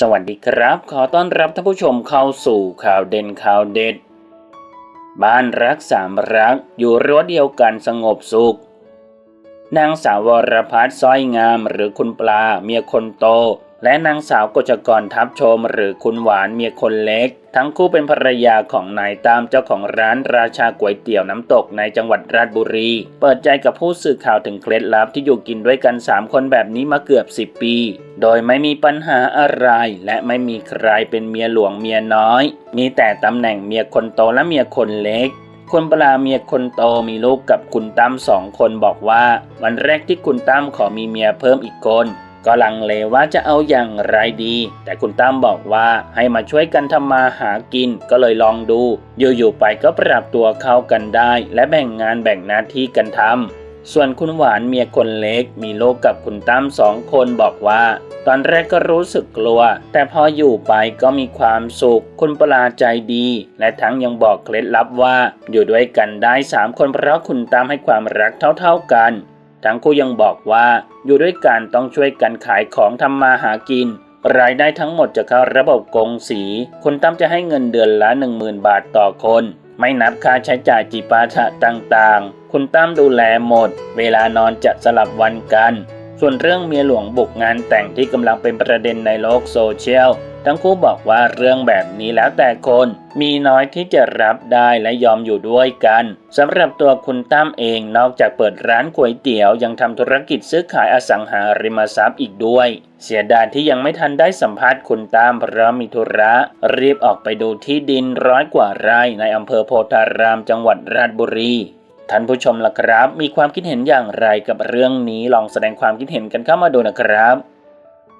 สวัสดีครับ ขอต้อนรับท่านผู้ชมเข้าสู่ข่าวเด่นข่าวเด็ด บ้านรักสามรักอยู่รั้วเดียวกันสงบสุข นางสาววรพัฒน์สร้อยงามหรือคุณปลาเมียคนโต และนางสาวกจกรทับชม หรือคุณหวานเมียคนเล็ก ทั้งคู่เป็นภรรยาของนายตามเจ้าของร้านราชาก๋วยเตี๋ยวน้ำตกในจังหวัดราชบุรี เปิดใจกับผู้สื่อข่าวถึงเคล็ดลับที่อยู่กินด้วยกัน 3 คนแบบนี้มาเกือบ 10 ปี โดยไม่มีปัญหาอะไร และไม่มีใครเป็นเมียหลวงเมียน้อย มีแต่ตำแหน่งเมียคนโตและเมียคนเล็กคุณปลาเมียคนโตมีลูกกับคุณตั้มสองคนบอกว่า วันแรกที่คุณตั้มขอมีเมียเพิ่มอีกคน ก็ลังเลว่าจะเอาอย่างไรดี แต่คุณตั้มบอกว่าให้มาช่วยกันทำมาหากินก็เลยลองดู อยู่ๆไปก็ปรับตัวเข้ากันได้ และแบ่งงานแบ่งหน้าที่กันทำส่วนคุณหวานเมียคนเล็กมีลูกกับคุณตั้มสองคนบอกว่า ตอนแรกก็รู้สึกกลัว แต่พออยู่ไปก็มีความสุข คุณปลาใจดี และทั้งยังบอกเคล็ดลับว่า อยู่ด้วยกันได้สามคนเพราะคุณตั้มให้ความรักเท่าๆกัน ทั้งคู่ยังบอกว่าอยู่ด้วยกันต้องช่วยกันขายของทำมาหากิน รายได้ทั้งหมดจะเข้าระบบกงสีคุณตั้มจะให้เงินเดือนละ 10,000 บาทต่อคน ไม่นับค่าใช้จ่ายจิปาถะต่างๆ คุณตั้มดูแลหมด เวลานอนจะสลับวันกัน ส่วนเรื่องเมียหลวงบุกงานแต่งที่กำลังเป็นประเด็นในโลกโซเชียล ทั้งคู่บอกว่าเรื่องแบบนี้แล้วแต่คน มีน้อยที่จะรับได้และยอมอยู่ด้วยกันสำหรับตัวคุณตั้มเองนอกจากเปิดร้านก๋วยเตี๋ยว ยังทำธุรกิจซื้อขายอสังหาริมทรัพย์อีกด้วย เสียดายที่ยังไม่ทันได้สัมภาษณ์คุณตั้มเพราะมีธุระ รีบออกไปดูที่ดินร้อยกว่าไร่ในอำเภอโพธารามจังหวัดราชบุรีท่านผู้ชมล่ะครับ มีความคิดเห็นอย่างไรกับเรื่องนี้ลองแสดงความคิดเห็นกันเข้ามาดูนะครับ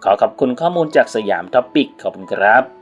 ขอขอบคุณข้อมูลจากสยามท็อปปิกขอบคุณครับ